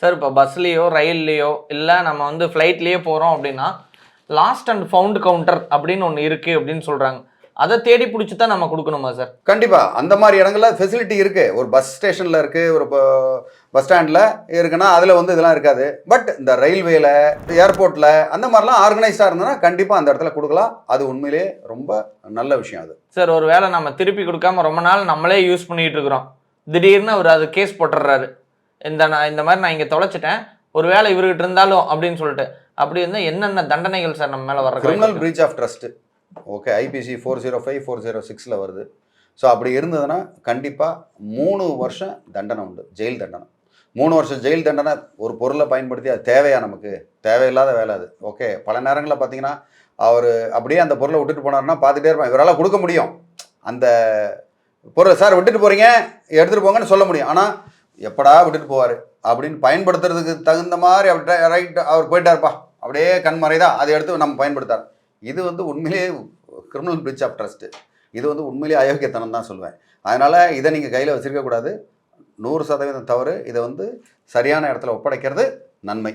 Sir இப்போ பஸ்லேயோ ரயில்லையோ இல்லை நம்ம வந்து ஃப்ளைட்லேயே போகிறோம் அப்படின்னா லாஸ்ட் அண்ட் ஃபவுண்ட் கவுண்டர் அப்படின்னு ஒன்று இருக்குது அப்படின்னு சொல்கிறாங்க அதை தேடி பிடிச்சி தான் நம்ம கொடுக்கணுமா சார்? கண்டிப்பா. அந்த மாதிரி இடங்கள்ல ஃபெசிலிட்டி இருக்கு. ஒரு பஸ் ஸ்டேஷன்ல இருக்கு ஒரு பஸ் ஸ்டாண்ட்ல இருக்குன்னா அதுல வந்து இதெல்லாம் இருக்காது. பட் இந்த ரயில்வேல ஏர்போர்ட்ல அந்த மாதிரிலாம் ஆர்கனைஸ்டா இருந்ததுன்னா கண்டிப்பா அந்த இடத்துல கொடுக்கலாம். அது உண்மையிலேயே ரொம்ப நல்ல விஷயம் அது. சார் ஒரு வேளை நம்ம திருப்பி கொடுக்காம ரொம்ப நாள் நம்மளே யூஸ் பண்ணிட்டு இருக்கிறோம். திடீர்னு அவர் அது கேஸ் போட்டுடுறாரு. இந்த நான் இந்த மாதிரி நான் இங்கே தொலைச்சிட்டேன். ஒரு வேளை இவர்கிட்ட இருந்தாலும் அப்படின்னு சொல்லிட்டு. அப்படி இருந்தால் என்னென்ன தண்டனைகள் சார் நம்ம மேலே வர criminal breach of trust okay IPC four zero five four zero சிக்ஸில் வருது. ஸோ அப்படி இருந்ததுன்னா கண்டிப்பாக மூணு வருஷம் தண்டனை உண்டு. ஜெயில் தண்டனை. மூணு வருஷம் ஜெயில் தண்டனை ஒரு பொருளை பயன்படுத்தி அது தேவையா நமக்கு? தேவையில்லாத வேலை அது. ஓகே பல நேரங்களில் பார்த்தீங்கன்னா அவர் அப்படியே அந்த பொருளை விட்டுட்டு போனாருன்னா பார்த்துட்டே இருப்பான் இவரால் கொடுக்க முடியும். அந்த பொருளை சார் விட்டுட்டு போகிறீங்க எடுத்துகிட்டு போங்கன்னு சொல்ல முடியும். ஆனால் எப்படா விட்டுட்டு போவார்? அப்படின்னு பயன்படுத்துறதுக்கு தகுந்த மாதிரி அப்படி ரைட் அவர் போயிட்டார்ப்பா. அப்படியே கண்மறைதான் அதை எடுத்து நம்ம பயன்படுத்தார். இது வந்து உண்மையிலேயே கிரிமினல் பிரிட்ஜ் ஆஃப் ட்ரஸ்ட்டு இது வந்து உண்மையிலேயே அயோக்கியத்தனம் தான் சொல்லுவேன் அதனால் இதை நீங்கள் கையில் வச்சுருக்கக்கூடாது நூறு சதவீதம் தவறு. இதை வந்து சரியான இடத்துல ஒப்படைக்கிறது நன்மை.